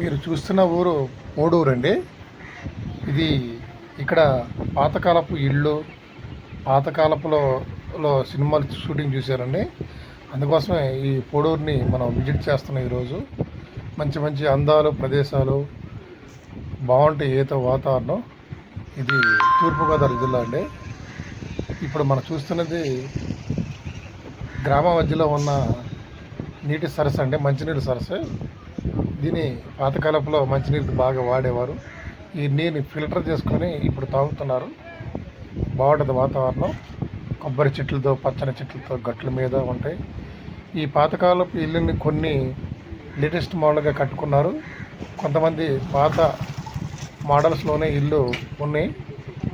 మీరు చూస్తున్న ఊరు మూడూరు అండి ఇది ఇక్కడ పాతకాలపు ఇళ్ళు పాతకాలపులో లో సినిమాలు షూటింగ్ చూశారండి. అందుకోసమే ఈ పోడూరుని మనం విజిట్ చేస్తున్నాం ఈరోజు మంచి మంచి అందాలు ప్రదేశాలు బాగుంటాయి ఈత వాతావరణం. ఇది తూర్పుగోదావరి జిల్లా అండి. ఇప్పుడు మనం చూస్తున్నది గ్రామ మధ్యలో ఉన్న నీటి సరస్సు అండి మంచినీటి సరస్సు. దీని పాతకాలపులో మంచినీరు బాగా వాడేవారు. ఈ నీరుని ఫిల్టర్ చేసుకొని ఇప్పుడు తాగుతున్నారు. బాగుంటుంది వాతావరణం. కొబ్బరి చెట్లతో పచ్చని చెట్లతో గట్ల మీద ఉంటాయి. ఈ పాతకాలపు ఇల్లుని కొన్ని లేటెస్ట్ మోడల్గా కట్టుకున్నారు. కొంతమంది పాత మోడల్స్లోనే ఇల్లు ఉన్నాయి.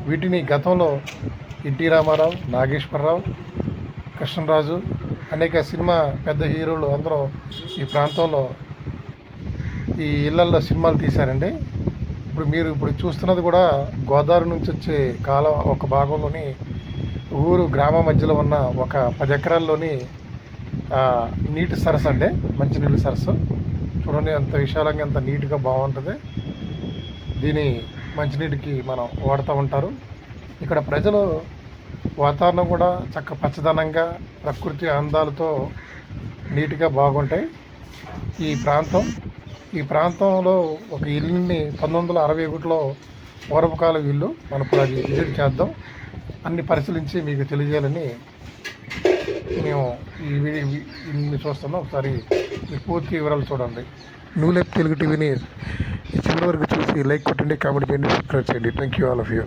వీటిని గతంలో ఎన్టీ రామారావు నాగేశ్వరరావు కృష్ణరాజు అనేక సినిమా పెద్ద హీరోలు అందరూ ఈ ప్రాంతంలో ఈ ఇళ్ళల్లో సినిమాలు తీశారండి. ఇప్పుడు మీరు ఇప్పుడు చూస్తున్నది కూడా గోదావరి నుంచి వచ్చే కాలం ఒక భాగంలోని ఊరు గ్రామ మధ్యలో ఉన్న ఒక పది ఎకరాల్లోని నీటి సరస్సు అండి. మంచినీళ్ళ సరస్సు. చూడండి ఎంత విశాలంగా ఎంత నీట్గా బాగుంటుంది. దీని మంచినీటికి మనం వాడుతూ ఉంటారు. ఇక్కడ ప్రజలు వాతావరణం కూడా చక్క పచ్చదనంగా ప్రకృతి అందాలతో నీట్గా బాగుంటాయి. ఈ ప్రాంతం ఈ ప్రాంతంలో ఒక ఇల్లుని పంతొమ్మిది వందల అరవై ఒకటిలో పూర్వకాల ఇల్లు మనం ఇప్పుడు అది విజిట్ చేద్దాం. అన్ని పరిశీలించి మీకు తెలియజేయాలని మేము ఈ ఇల్లుని చూస్తున్నాం. ఒకసారి మీ పూర్తి వివరాలు చూడండి. నూలెప్ తెలుగు టీవీని చివరి వరకు చూసి లైక్ కొట్టండి కామెంట్ చేయండి సబ్స్క్రైబ్ చేయండి. Thank you all of you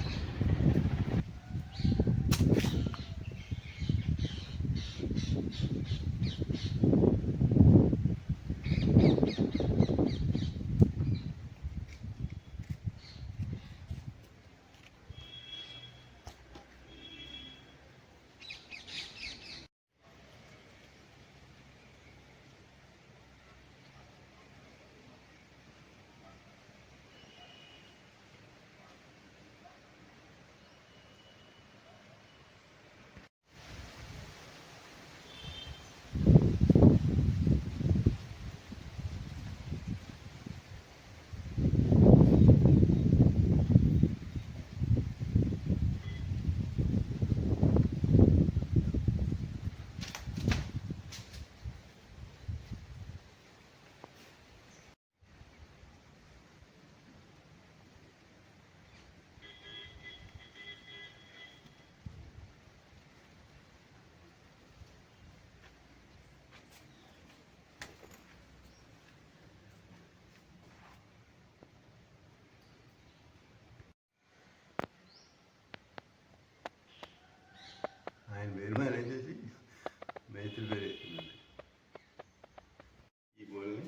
ఆయన పేరు మీద వేసేసి మేస్త్రి పేరు వేస్తున్నాడు ఈ మూలని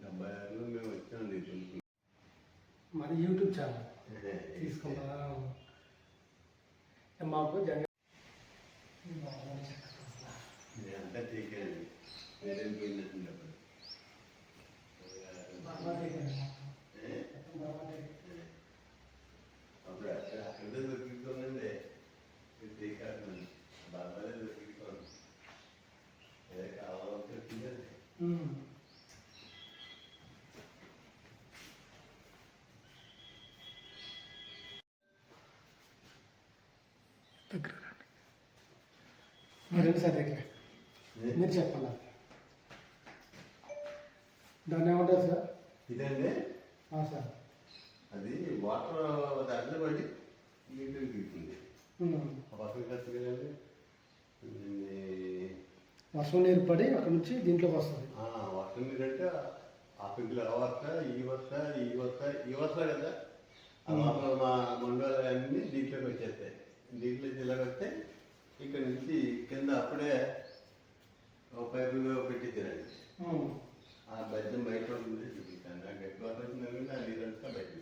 డెబ్బై ఆరులో మేము వచ్చాం తెలుగు మరి యూట్యూబ్ ఛానల్. తీసుకుంటా. మాకు జగన్ అంతా తీకండి వేరే పోయినట్టు అప్పుడు అక్కడ అక్కడే దొరికిపోయిందండి తీకాడు బాబాలే దొరికిపోయింది ఏదో కావాలంటే వచ్చిందండి దగ్గర రండి. మీరు సార్ దగ్గర మీరు చెప్పండి. దాన్ని ఏమంటారు సార్? ఇదండి? సార్. అది వాటర్ దాంట్లో పడి దిగుతుంది వర్షం నీరు పడి అక్కడ నుంచి దీంట్లోకి వస్తుంది. వర్షం నీరు అంటే ఆ పింకులు ఆ ఈ వస్త ఈ వస్త ఈ వస్త కదా? మా మండలు అన్నీ దీంట్లోకి వచ్చేస్తాయి. దీంట్లో ఇలాగ వస్తే ఇక్కడ నుంచి కింద అప్పుడే ఒక పైపు పెట్టించారండి ఉమ్. ఆ బెద్దం బయట నాకు ఎక్కువ వచ్చిందంటే ఆ నీరంతా బయట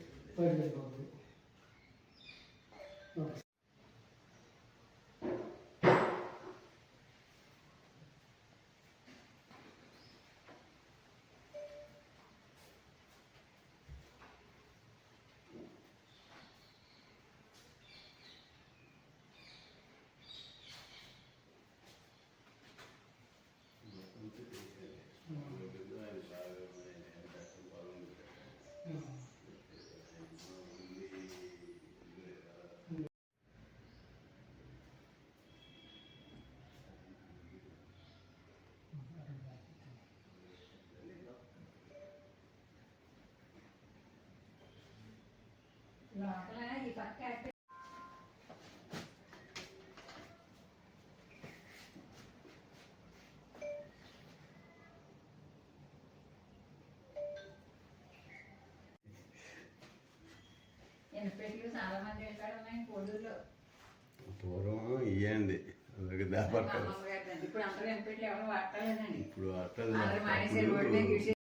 లోపల ఈ పక్క ఎనపెట్లు చాలా మంది ఎక్కడ ఉన్నాయి? కోడూరులో. పూర్వం అందుకే మా దాపడతారు. ఇప్పుడు అందరూ ఎనపెట్లు ఎవరు వాడలేదండి ఇప్పుడు అట్లా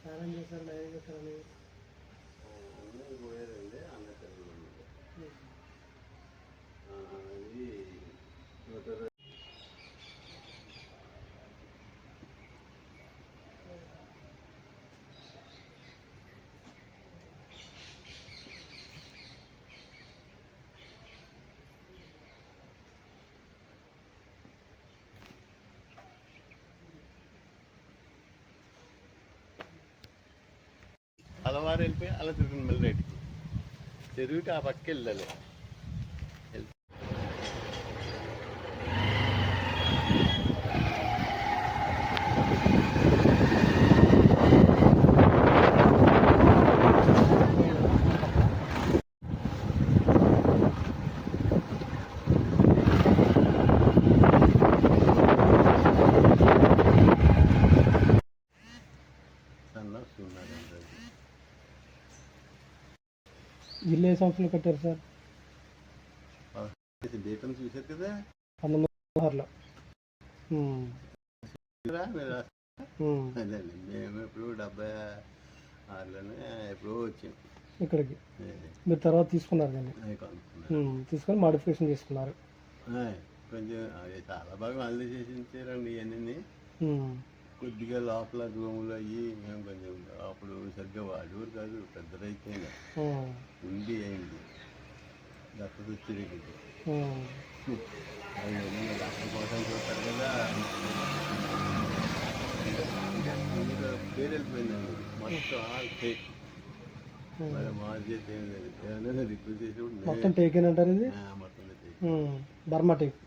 సారం చేశారు డైరీ పెట్టారని పోయారండి అన్నకల్లు ವಾರ ಎಲ್ಪ ಅಲ್ಲ ತಿರ್ಗಿನ ಮೇಲೆ ನಡೀತು ತಿರುಗಿಟ್ಟು ಆ ಪಕ್ಕ ಇಲ್ಲಲ್ಲ Thank you. ఇల్లు ఏ సంవత్సరంలో కట్టారు సార్? కదా. పంతొమ్మిది పదహారులో. ఉమ్, రా, మీరు? రా. ఉమ్, అదేండి మేము ఎప్పుడు డెబ్బై ఆరులోనే ఎప్పుడో వచ్చాం. ఇక్కడికి. మీరు తర్వాత తీసుకున్నారు కానీ తీసుకొని మాడిఫికేషన్ చేసుకున్నారు. కొంచెం అది చాలా బాగా ఇచ్చారండి ఇవన్నీ. కొద్దిగా లోపల రూములు అయ్యి మేము కొంచెం అప్పుడు సరిగ్గా వాడేవారు కాదు పెద్దదైతే ఉమ్, ఉండి అయింది. డాక్టర్ వచ్చి ఉమ్, డాక్టర్ కోసం చూస్తారు కదా. పేరు వెళ్ళిపోయిందండి మొత్తం ఆల్ ఫేక్ మొత్తం టేకెన్ అంటారు ఇది? మొత్తం టేక్. బర్మా టేక్.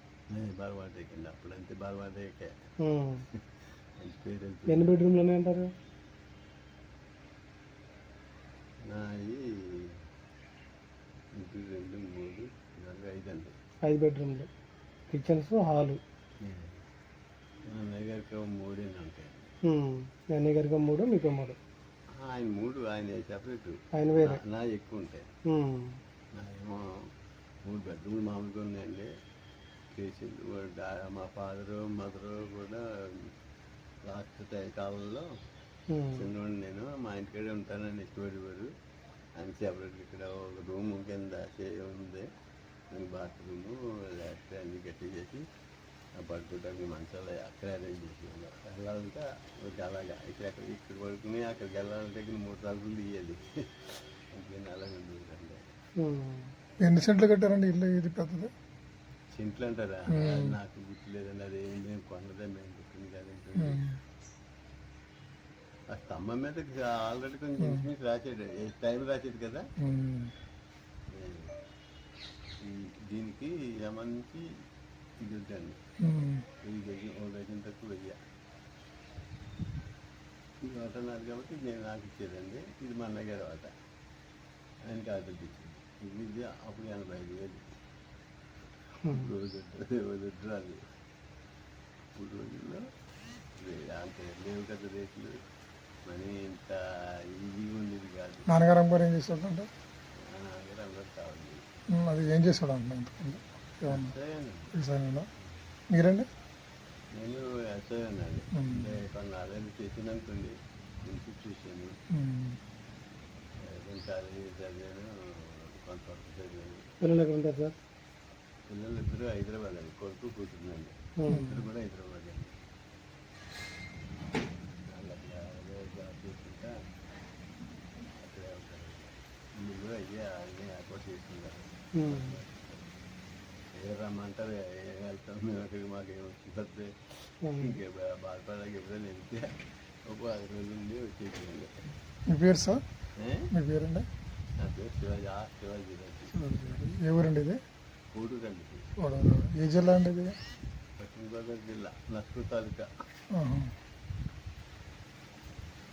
టేక్ అండి. అప్పుడంతే బర్వా టేకే. ఎన్ని బెడ్రూమ్లు ఉన్నాయి అంటారు? నాయి ఇంటి రెండు మూడు నాలుగు ఐదు అండి. ఐదు బెడ్రూమ్లు. Kitchens hall. అన్నయ్య గారికి ఉంటాయి అన్నయ్య గారికి మూడు మీకు మూడు. ఆయన మూడు ఆయన సపరేట్. ఆయన వేరే. నా ఎక్కువ ఉంటాయి. మూడు బెడ్రూమ్లు మామూలుగా ఉన్నాయండి. పేషెంట్ మా ఫాదరు మదరు కూడా కాలంలో ఉమ్, చిన్నవాడిని నేను మా ఇంటికాడే ఉంటానని ఇష్టపడేవారు ఆయన సెపరేట్ ఇక్కడ ఒక రూమ్ కింద ఉంది. బాత్రూము లేకపోతే అన్ని గట్టి చేసి ఆ పడుకోవడానికి మంచాలు అక్కడ అరేంజ్ చేసి వెళ్ళాలంటే ఒక అలాగా ఇక్కడ అక్కడ ఇక్కడ పడుకుని అక్కడికి వెళ్ళాలంటే ఇక్కడ మూడు తలుపులు తీయాలి ఇంకేం అలాగే ఉండేదండి. ఎన్ని సెంట్లు కట్టారండి ఇల్లు ఇది పెద్దది? సింట్లు అంటారా? నాకు గుర్తులేదండి. అది ఏం మేము కొన్నదే మేము పుట్టింది కాదండి ఆ స్తంభం మీద ఆల్రెడీ కొంచెం ఇంచుమించు రాసాడు టైం రాసాడు కదా? దీనికి యమన్కి ఇది ఉమ్. వెయ్యి గజం ఒక గజం తక్కువ వెయ్యి. ఇది నాది కాబట్టి నేను నాకు ఇచ్చేదండి. ఇది మా అన్నయ్య గారి ఆట ఆయనకి ఆట ఇచ్చింది ఇది అప్పుడు ఎనభై ఐదు వేలు. రోజు రోజు ఇప్పుడు రోజుల్లో అంతే లేవు కదా రేట్లు మనీ ఇంత ఈజీగా ఉండేది కాదు నాన్నగారు అమ్మగారు ఏం కావాలి ఉమ్, అది ఏం చేస్తాడు అంటున్నా ఇంతకుముందు? ఏమన్నా ఎస్ఐ వ్యవసాయంలో మీరండి? నేను. అంటే చేసినట్టుంది ఇన్స్టిట్యూషన్. చదివాను చదివాను. పిల్లలు ఎక్కడ ఉంటారు సార్? పిల్లలు ఇద్దరు హైదరాబాద్ అండి. కొడుకు కూర్చుందండి ఇద్దరు కూడా హైదరాబాద్. వీళ్ళు కూడా అయ్యే అన్నీ ఏర్పాటు చేసుకున్నారు ఏ రమ్మంటారు ఏ వెళ్తాం మేము అక్కడికి మాకు ఏం వచ్చింది ఇంకే బా- బాధపడక ఎప్పుడైనా వెళ్తే ఒక పది రోజులు ఉండి వచ్చేసింది మీ పేరు సార్? మీ పేరండి? నా పేరు శివాజీ ఆ శివాజీ రాజు ఏ ఊరండి ఇది? కూడూరు అండి వడవల. ఏ జిల్లా అండి ఇది? పశ్చిమ గోదావరి జిల్లా నస్కూర్ తాలూకా. ఆహా.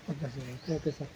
Okay sir okay sir.